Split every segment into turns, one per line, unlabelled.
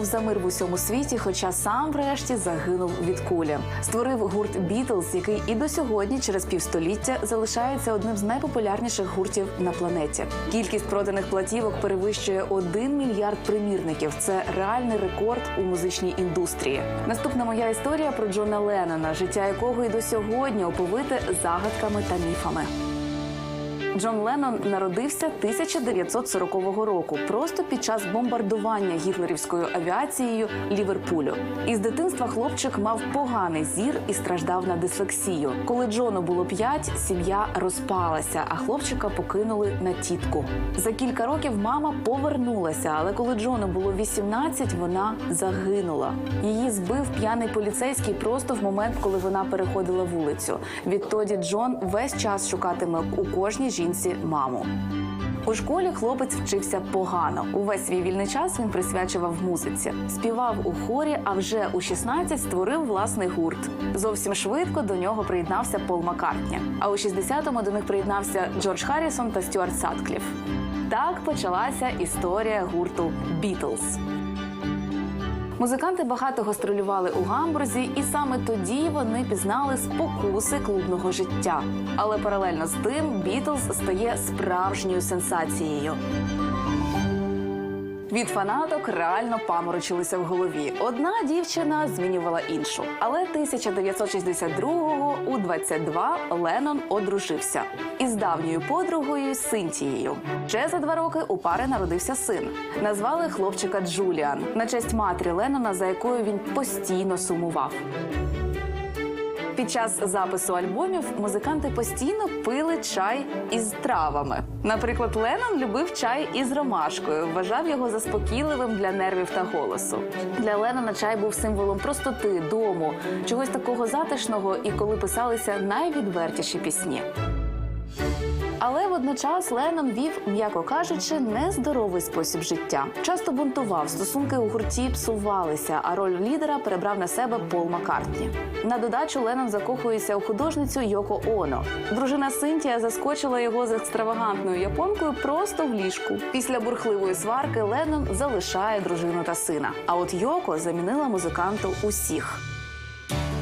Був за мир в усьому світі, хоча сам врешті загинув від кулі. Створив гурт Бітлз, який і до сьогодні, через півстоліття, залишається одним з найпопулярніших гуртів на планеті. Кількість проданих платівок перевищує 1 мільярд примірників. Це реальний рекорд у музичній індустрії. Наступна моя історія про Джона Леннона, життя якого і до сьогодні оповите загадками та міфами. Джон Леннон народився 1940 року, просто під час бомбардування гітлерівською авіацією Ліверпулю. Із дитинства хлопчик мав поганий зір і страждав на дислексію. Коли Джону було 5, сім'я розпалася, а хлопчика покинули на тітку. За кілька років мама повернулася, але коли Джону було 18, вона загинула. Її збив п'яний поліцейський просто в момент, коли вона переходила вулицю. Відтоді Джон весь час шукатиме у кожній жінці маму. У школі хлопець вчився погано. Увесь свій вільний час він присвячував музиці, співав у хорі, а вже у 16 створив власний гурт. Зовсім швидко до нього приєднався Пол Маккартні. А у 60-му до них приєднався Джордж Харрісон та Стюарт Садкліф. Так почалася історія гурту Бітлз. Музиканти багато гастролювали у гамбурзі, і саме тоді вони пізнали спокуси клубного життя. Але паралельно з тим Бітлз стає справжньою сенсацією. Від фанаток реально паморочилися в голові. Одна дівчина змінювала іншу. Але 1962-го у 22 Леннон одружився із давньою подругою Синтією. Ще за два роки у пари народився син. Назвали хлопчика Джуліан на честь матері Леннона, за якою він постійно сумував. Під час запису альбомів музиканти постійно пили чай із травами. Наприклад, Леннон любив чай із ромашкою, вважав його заспокійливим для нервів та голосу. Для Леннона чай був символом простоти, дому, чогось такого затишного, і коли писалися найвідвертіші пісні. Але водночас Леннон вів, м'яко кажучи, нездоровий спосіб життя. Часто бунтував, стосунки у гурті псувалися, а роль лідера перебрав на себе Пол Маккартні. На додачу Леннон закохується у художницю Йоко Оно. Дружина Синтія заскочила його з екстравагантною японкою просто в ліжку. Після бурхливої сварки Леннон залишає дружину та сина. А от Йоко замінила музиканту усіх.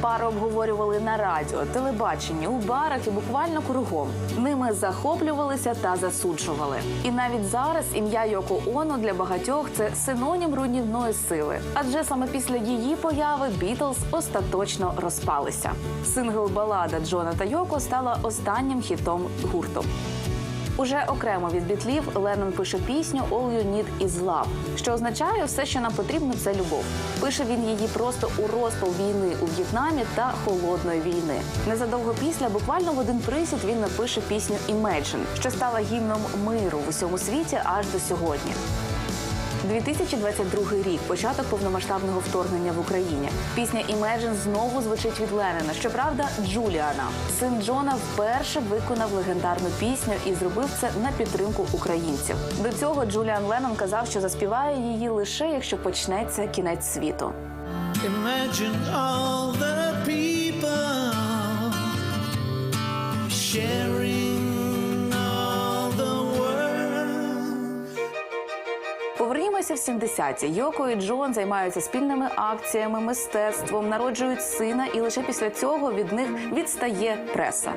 Пару обговорювали на радіо, телебаченні, у барах і буквально кругом. Ними захоплювалися та засуджували. І навіть зараз ім'я Йоко Оно для багатьох це синонім руйнівної сили. Адже саме після її появи Бітлз остаточно розпалися. Сингл балада Джона та Йоко стала останнім хітом гурту. Уже окремо від бітлів Леннон пише пісню «All you need is love», що означає все, що нам потрібно, це любов. Пише він її просто у розпал війни у В'єтнамі та холодної війни. Незадовго після, буквально в один присід, він напише пісню «Imagine», що стала гімном миру в усьому світі аж до сьогодні. 2022 рік, початок повномасштабного вторгнення в Україні. Пісня «Imagine» знову звучить від Леннона. Щоправда, Джуліана. Син Джона вперше виконав легендарну пісню і зробив це на підтримку українців. До цього Джуліан Леннон казав, що заспіває її лише якщо почнеться кінець світу.
Imagine all the
в 70-ті. Йоко і Джон займаються спільними акціями, мистецтвом, народжують сина, і лише після цього від них відстає преса.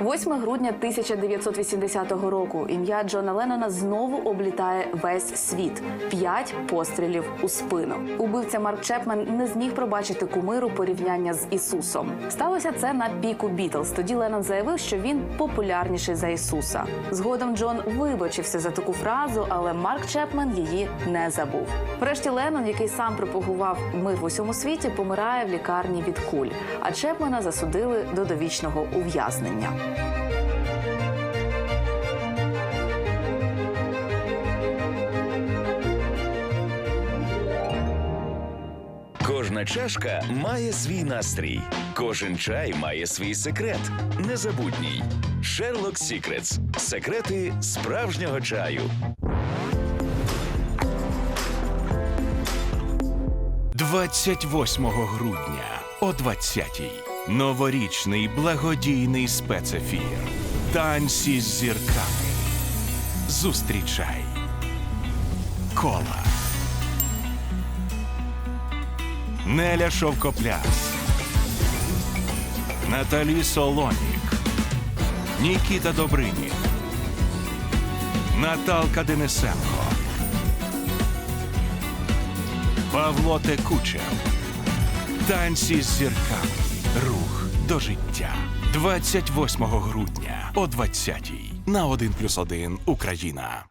8 грудня 1980 року ім'я Джона Леннона знову облітає весь світ. П'ять пострілів у спину. Убивця Марк Чепмен не зміг пробачити кумиру порівняння з Ісусом. Сталося це на піку Бітлз. Тоді Леннон заявив, що він популярніший за Ісуса. Згодом Джон вибачився за таку фразу, але Марк Чепмен її не забув. Врешті Леннон, який сам пропагував мир в усьому світі, помирає в лікарні від куль. А Чепмена засудили до довічного ув'язнення.
Кожна чашка має свій настрій. Кожен чай має свій секрет. Незабутній. Шерлок Сікретс. Секрети справжнього чаю.
28 грудня о 20-й. Новорічний благодійний спецефір. Танці з зірками. Зустрічай. Кола. Неля Шовкопляс. Наталі Солонік. Нікіта Добринік. Наталка Денисенко. Павло Текучев. Танці з зірками. До життя. 28 грудня о 20-й на 1+,1 Україна.